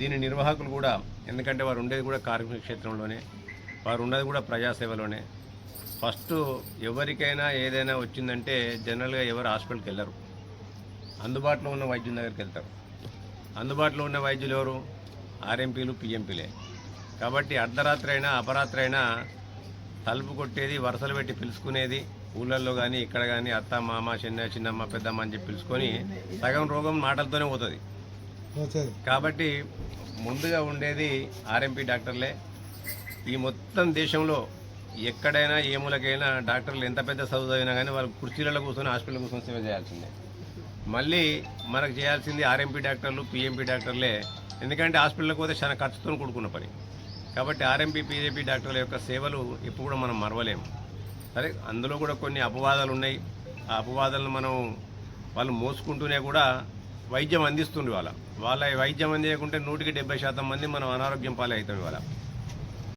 దీని నిర్వాహకులు కూడా ఎందుకంటే వారు ఉండేది కూడా కార్మిక క్షేత్రంలోనే వారు ఉన్నది కూడా ప్రజాసేవలోనే. ఫస్ట్ ఎవరికైనా ఏదైనా వచ్చిందంటే జనరల్గా ఎవరు హాస్పిటల్కి వెళ్ళరు. అందుబాటులో ఉన్న వైద్యుల దగ్గరికి వెళ్తారు. అందుబాటులో ఉన్న వైద్యులు ఎవరు? ఆర్ఎంపీలు పిఎంపీలే. కాబట్టి అర్ధరాత్రి అయినా అపరాత్రి అయినా తలుపు కొట్టేది వరుసలు పెట్టి పిలుచుకునేది ఊళ్ళల్లో కానీ ఇక్కడ కానీ అత్త మామ చిన్న చిన్నమ్మ పెద్దమ్మ అని చెప్పి పిలుచుకొని సగం రోగం మాటలతోనే పోతుంది. కాబట్టి ముందుగా ఉండేది ఆర్ఎంపీ డాక్టర్లే. ఈ మొత్తం దేశంలో ఎక్కడైనా ఏ మూలకైనా డాక్టర్లు ఎంత పెద్ద చదువు చదివినా కానీ వాళ్ళు కుర్చీలలో కూర్చొని హాస్పిటల్ కూర్చొని సేవ చేయాల్సిందే. మళ్ళీ మనకు చేయాల్సింది ఆర్ఎంపీ డాక్టర్లు పిఎంపీ డాక్టర్లే. ఎందుకంటే హాస్పిటల్కి పోతే చాలా ఖర్చుతో కూడుకున్న పని. కాబట్టి ఆర్ఎంపీ పీజేపీ డాక్టర్ల యొక్క సేవలు ఎప్పుడు కూడా మనం మరవలేము. సరే అందులో కూడా కొన్ని అపవాదాలు ఉన్నాయి. ఆ అపవాదాలను మనం వాళ్ళు మోసుకుంటూనే కూడా వైద్యం అందిస్తుండే వాళ్ళ వాళ్ళ వైద్యం అందించకుంటే నూటికి డెబ్బై శాతం మంది మనం అనారోగ్యం పాలే అవుతాం ఇవాళ.